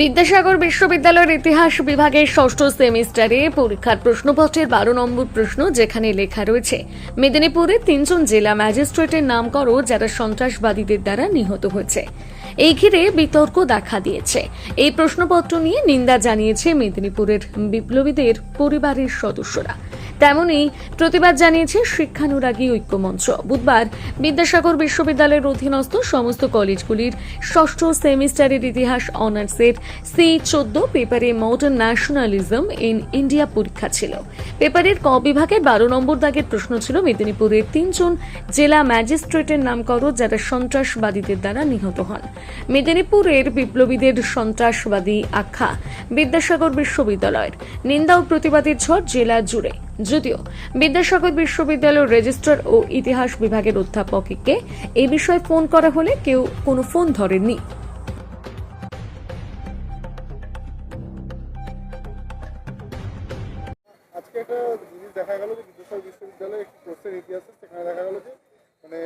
বিদ্যাসাগর বিশ্ববিদ্যালয়ের ইতিহাস বিভাগের ষষ্ঠ সেমিস্টারে পরীক্ষার প্রশ্নপত্রের বারো নম্বর প্রশ্ন যেখানে লেখা রয়েছে, মেদিনীপুরে তিনজন জেলা ম্যাজিস্ট্রেটের নাম করো যারা সন্ত্রাসবাদীদের দ্বারা নিহত হয়েছে। এই ঘিরে বিতর্ক দেখা দিয়েছে। এই প্রশ্নপত্র নিয়ে নিন্দা জানিয়েছে মেদিনীপুরের বিপ্লবীদের পরিবারের সদস্যরা। তেমনি প্রতিবাদ জানিয়েছে শিক্ষানুরাগী ঐক্যমঞ্চ। বুধবার বিদ্যাসাগর বিশ্ববিদ্যালয়ের অধীনস্থ সমস্ত কলেজগুলির ষষ্ঠ সেমিস্টারের ইতিহাস অনার্সের সি চোদ্দ পেপারে মডার্ন ন্যাশনালিজম ইন ইন্ডিয়া পরীক্ষা ছিল। পেপারের ক বিভাগের বারো নম্বর দাগের প্রশ্ন ছিল মেদিনীপুরের তিনজন জেলা ম্যাজিস্ট্রেটের নাম করো যারা সন্ত্রাসবাদীদের দ্বারা নিহত হন। মেদিনীপুরের বিপ্লবীদের সন্ত্রাসবাদী আখ্যা বিদ্যাসাগর বিশ্ববিদ্যালয়ের। নিন্দা ও প্রতিবাদের ঝড় জেলা জুড়ে। যদিও বিদ্যাসাগর বিশ্ববিদ্যালয়ের রেজিস্ট্রার ও ইতিহাস বিভাগের অধ্যাপককে এই বিষয়ে ফোন করা হলে কেউ কোনো ফোন ধরেননি। আজকে একটা জিনিস দেখা গেল যে একটি সেখানে দেখা গেল যে মানে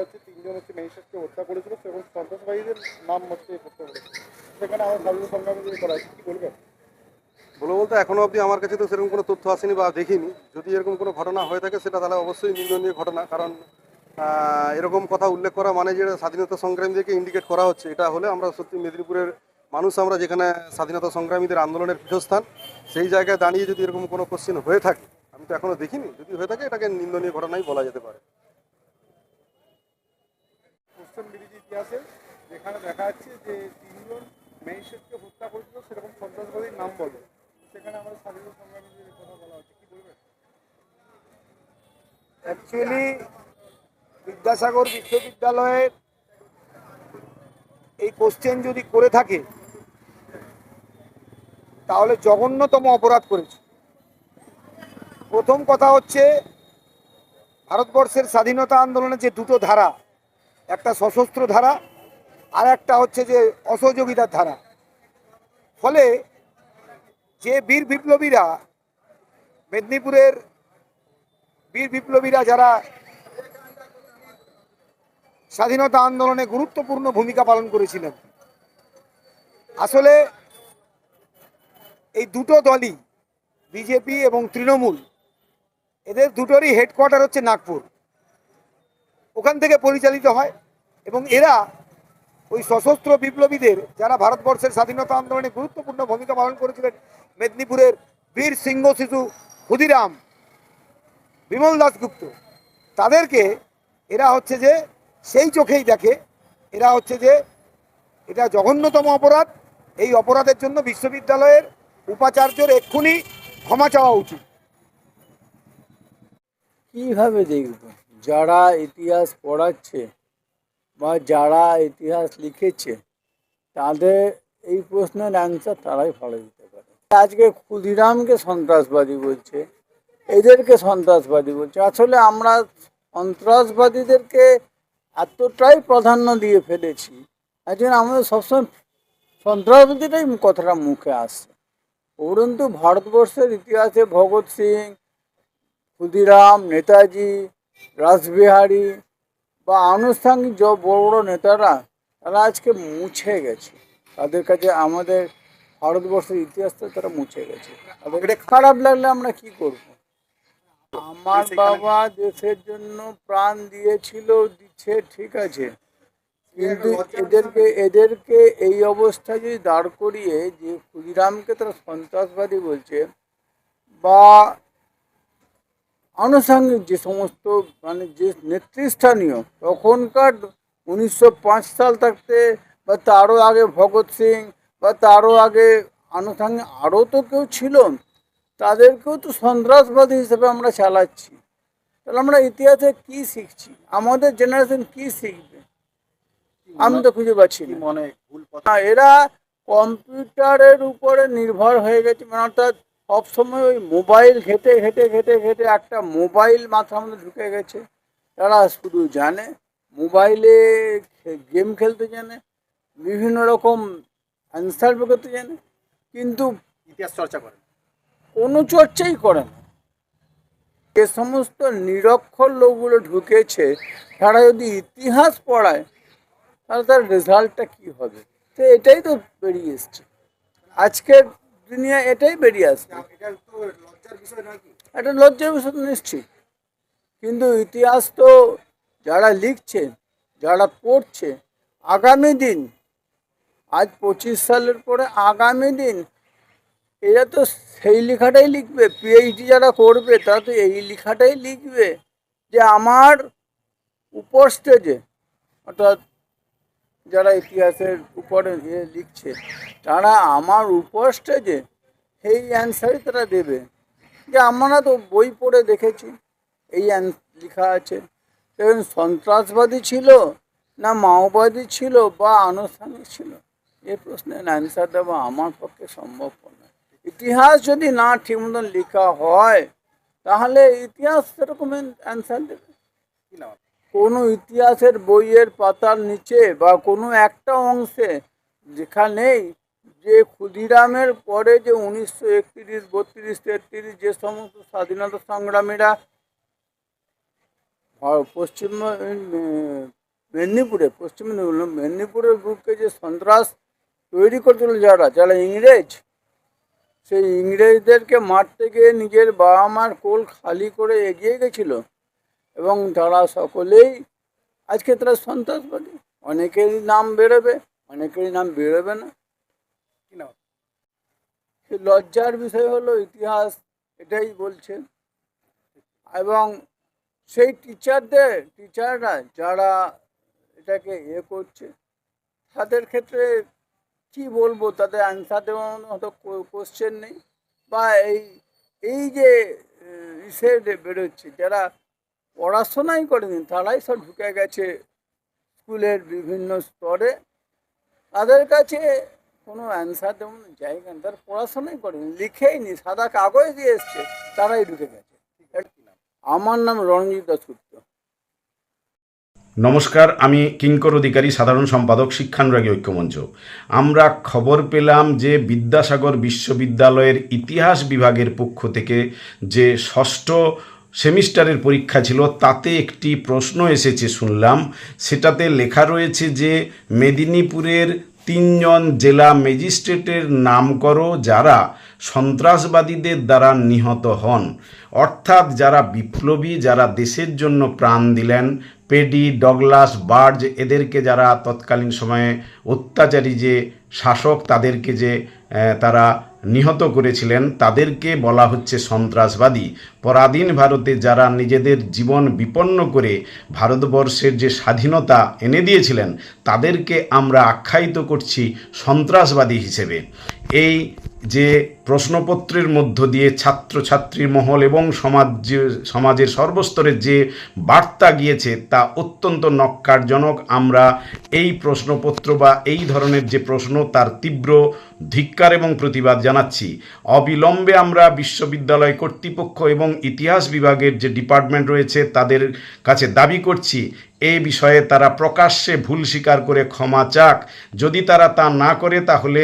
হচ্ছে তিনজন হচ্ছে করেছিল নাম আমার করা কি বলবেন? বলে বলতে এখনও অবধি আমার কাছে তো সেরকম কোনো তথ্য আসেনি বা দেখিনি। যদি এরকম কোনো ঘটনা হয়ে থাকে, সেটা তাহলে অবশ্যই নিন্দনীয় ঘটনা। কারণ এরকম কথা উল্লেখ করা মানে যে স্বাধীনতা সংগ্রামীদেরকে ইন্ডিকেট করা হচ্ছে, এটা হলে আমরা সত্যি মেদিনীপুরের মানুষ, আমরা যেখানে স্বাধীনতা সংগ্রামীদের আন্দোলনের পীঠস্থান, সেই জায়গায় দাঁড়িয়ে যদি এরকম কোনো কোশ্চেন হয়ে থাকে, আমি তো এখনও দেখিনি, যদি হয়ে থাকে, এটাকে নিন্দনীয় ঘটনাই বলা যেতে পারে। যেখানে দেখা যাচ্ছে যে তিনজন ম্যাজিস্ট্রেটকে হত্যা করেছিল, সেরকম সন্ত্রাসবাদীর নাম বলে। অ্যাকচুয়ালি বিদ্যাসাগর বিশ্ববিদ্যালয়ের এই কোশ্চেন যদি করে থাকে, তাহলে জঘন্যতম অপরাধ করেছে। প্রথম কথা হচ্ছে, ভারতবর্ষের স্বাধীনতা আন্দোলনে যে দুটো ধারা, একটা সশস্ত্র ধারা আর একটা হচ্ছে যে অসহযোগিতার ধারা। ফলে যে বীর বিপ্লবীরা মেদিনীপুরের বীর বিপ্লবীরা যারা স্বাধীনতা আন্দোলনে গুরুত্বপূর্ণ ভূমিকা পালন করেছিলেন, আসলে এই দুটো দলই, বিজেপি এবং তৃণমূল, এদের দুটোরই হেডকোয়ার্টার হচ্ছে নাগপুর। ওখান থেকে পরিচালিত হয় এবং এরা ওই সশস্ত্র বিপ্লবীদের, যারা ভারতবর্ষের স্বাধীনতা আন্দোলনে গুরুত্বপূর্ণ ভূমিকা পালন করেছিলেন মেদিনীপুরের বীর সিংহ শিশু ক্ষুদিরাম, বিমল দাসগুপ্ত তাদেরকে এরা হচ্ছে যে সেই চোখেই দেখে। এরা হচ্ছে যে এটা জঘন্যতম অপরাধ। এই অপরাধের জন্য বিশ্ববিদ্যালয়ের উপাচার্যর এক্ষুনি ক্ষমা চাওয়া উচিত। কীভাবে দেখব? যারা ইতিহাস পড়াচ্ছে বা যারা ইতিহাস লিখেছে, তাদের এই প্রশ্নের অ্যান্সার তারাই ভালো দিতে আজকে ক্ষুদিরামকে সন্ত্রাসবাদী বলছে, এদেরকে সন্ত্রাসবাদী বলছে। আসলে আমরা সন্ত্রাসবাদীদেরকে এতটাই প্রাধান্য দিয়ে ফেলেছি একজন আমাদের সবসময় সন্ত্রাসবাদীটাই কথাটা মুখে আসছে উপরন্তু ভারতবর্ষের ইতিহাসে ভগৎ সিং, ক্ষুদিরাম, নেতাজি, রাসবিহারী বা আনুষ্ঠানিক যে বড় বড় নেতারা, তারা আজকে মুছে গেছে। তাদের কাছে আমাদের ভারতবর্ষের ইতিহাসটা তারা মুছে গেছে। তাদের খারাপ লাগলে আমরা কি করব? আমার বাবা দেশের জন্য প্রাণ দিয়েছিল দিচ্ছে ঠিক আছে। কিন্তু এদেরকে এদেরকে এই অবস্থায় যদি দাঁড় করিয়ে যে ক্ষুদিরামকে তারা সন্ত্রাসবাদী বলছে বা আনুষঙ্গিক যে সমস্ত মানে যে নেতৃস্থানীয় তখনকার উনিশশো পাঁচ সাল থাকতে বা তারও আগে ভগৎ সিং বা তারও আগে আনুষঙ্গিক আরও তো কেউ ছিল, তাদেরকেও তো সন্ত্রাসবাদী হিসেবে আমরা চালাচ্ছি। তাহলে আমরা ইতিহাসে কি শিখছি? আমাদের জেনারেশন কি শিখবে? আমি তো খুঁজে পাচ্ছি মনে ভুল না, এরা কম্পিউটারের উপরে নির্ভর হয়ে গেছে মানে অর্থাৎ সবসময় ওই মোবাইল ঘেটে ঘেটে ঘেটে ঘেটে একটা মোবাইল মাথার মধ্যে ঢুকে গেছে। তারা শুধু জানে, মোবাইলে গেম খেলতে জানে, বিভিন্ন রকম অ্যান্সার বের করতে জানে কিন্তু ইতিহাস চর্চা করে। কোনো চর্চাই করে না। যে সমস্ত নিরক্ষর লোকগুলো ঢুকেছে তারা যদি ইতিহাস পড়ায় তাহলে তার রেজাল্টটা কি হবে? তো এটাই তো বেরিয়ে এসছে। আজকের দুনিয়া এটাই বেরিয়ে আসছে। এটা লজ্জার বিষয় নয় একটা লজ্জার বিষয় তো নিশ্চিত কিন্তু ইতিহাস তো যারা লিখছে যারা পড়ছে আগামী দিন আজ পঁচিশ সালের পরে আগামী দিন এরা তো সেই লেখাটাই লিখবে পিএইচডি যারা করবে তারা তো এই লেখাটাই লিখবে যে আমার উপর স্টেজে অর্থাৎ যারা ইতিহাসের উপরে লিখছে, তারা আমার উপর স্টেজে সেই অ্যান্সারই তারা দেবে। যে আমরা তো বই পড়ে দেখেছি, এই লেখা আছে। দেখুন সন্ত্রাসবাদী ছিল না মাওবাদী ছিল বা আনুষ্ঠানিক ছিল। এই প্রশ্নের অ্যান্সার দেওয়া আমার পক্ষে সম্ভব নয় ইতিহাস যদি না ঠিক মতন লেখা হয়, তাহলে ইতিহাস সেরকম অ্যান্সার দেবে। কোনো ইতিহাসের বইয়ের পাতার নিচে বা কোনো একটা অংশে যেখানেই যে ক্ষুদিরামের পরে যে উনিশশো একত্রিশ, বত্রিশ, তেত্রিশ, যে সমস্ত স্বাধীনতা সংগ্রামীরা পশ্চিম মেদিনীপুরে, পশ্চিম মেদিনীপুরের বুকে যে সন্ত্রাস তৈরি করেছিল যারা যারা ইংরেজ। সেই ইংরেজদেরকে মারতে গিয়ে নিজের বাবা মার কোল খালি করে এগিয়ে গেছিল এবং তারা সকলেই আজকে তারা সন্ত্রাসবাদী। অনেকেরই নাম বেরোবে অনেকেরই নাম বেরোবে না। লজ্জার বিষয় হলো ইতিহাস এটাই বলছে। এবং সেই টিচারদের টিচাররা যারা এটাকে ইয়ে করছে তাদের ক্ষেত্রে কি বলব তাদের অ্যান্সার দেওয়ার মতো কোশ্চেন নেই। বা এই এই যে ইসে বেরোচ্ছে, যারা পড়াশোনাই করেনি, তারাই সব ঢুকে গেছে স্কুলের বিভিন্ন স্তরে। তাদের কাছে কোনো অ্যান্সার দেওয়ার জায়গা তারা পড়াশোনাই করেনি, লিখেই নি, সাদা কাগজ দিয়ে এসছে, তারাই ঢুকে গেছে। আমার নাম রণজিৎ দাসগুপ্ত নমস্কার, আমি কিঙ্কর অধিকারী, সাধারণ সম্পাদক, শিক্ষানুরাগী ঐক্যমঞ্চ। আমরা খবর পেলাম যে বিদ্যাসাগর বিশ্ববিদ্যালয়ের ইতিহাস বিভাগের পক্ষ থেকে যে ষষ্ঠ সেমিস্টারের পরীক্ষা ছিল, তাতে একটি প্রশ্ন এসেছে শুনলাম। সেটাতে লেখা রয়েছে যে, মেদিনীপুরের তিনজন জেলা ম্যাজিস্ট্রেটের নাম করো যারা সন্ত্রাসবাদীদের দ্বারা নিহত হন। অর্থাৎ যারা বিপ্লবী, যারা দেশের জন্য প্রাণ দিলেন পেডি ডগলাস বার্জ এদেরকে যারা তৎকালীন সময়ে অত্যাচারী যে শাসক তাদেরকে যে তারা নিহত করেছিলেন। তাদেরকে বলা হচ্ছে সন্ত্রাসবাদী। পরাধীন ভারতে যারা নিজেদের জীবন বিপন্ন করে ভারতবর্ষের যে স্বাধীনতা এনে দিয়েছিলেন, তাদেরকে আমরা আখ্যায়িত করছি সন্ত্রাসবাদী হিসেবে। এই যে প্রশ্নপত্রের মধ্য দিয়ে ছাত্রছাত্রীর মহল এবং সমাজ সমাজের সর্বস্তরের যে বার্তা গিয়েছে, তা অত্যন্ত নক্কারজনক আমরা এই প্রশ্নপত্র বা এই ধরনের যে প্রশ্ন, তার তীব্র ধিক্কার এবং প্রতিবাদ জানাচ্ছি। অবিলম্বে আমরা বিশ্ববিদ্যালয় কর্তৃপক্ষ এবং ইতিহাস বিভাগের যে ডিপার্টমেন্ট রয়েছে তাদের কাছে দাবি করছি এই বিষয়ে তারা প্রকাশ্যে ভুল স্বীকার করে ক্ষমা চাক। যদি তারা তা না করে, তাহলে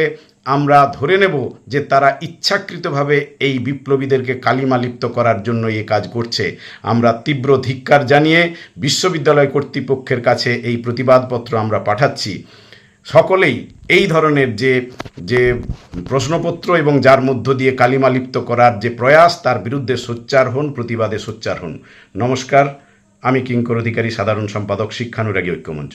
আমরা ধরে নেব যে তারা ইচ্ছাকৃতভাবে এই বিপ্লবীদেরকে কালিমালিপ্ত করার জন্য এ কাজ করছে। আমরা তীব্র ধিক্কার জানিয়ে বিশ্ববিদ্যালয় কর্তৃপক্ষের কাছে এই প্রতিবাদপত্র আমরা পাঠাচ্ছি। সকলেই এই ধরনের যে যে প্রশ্নপত্র এবং যার মধ্য দিয়ে কালিমালিপ্ত করার যে প্রয়াস, তার বিরুদ্ধে সোচ্চার হন, প্রতিবাদে সোচ্চার হন। নমস্কার, আমি কিঙ্কর অধিকারী, সাধারণ সম্পাদক শিক্ষানুরাগী ঐক্যমঞ্চ।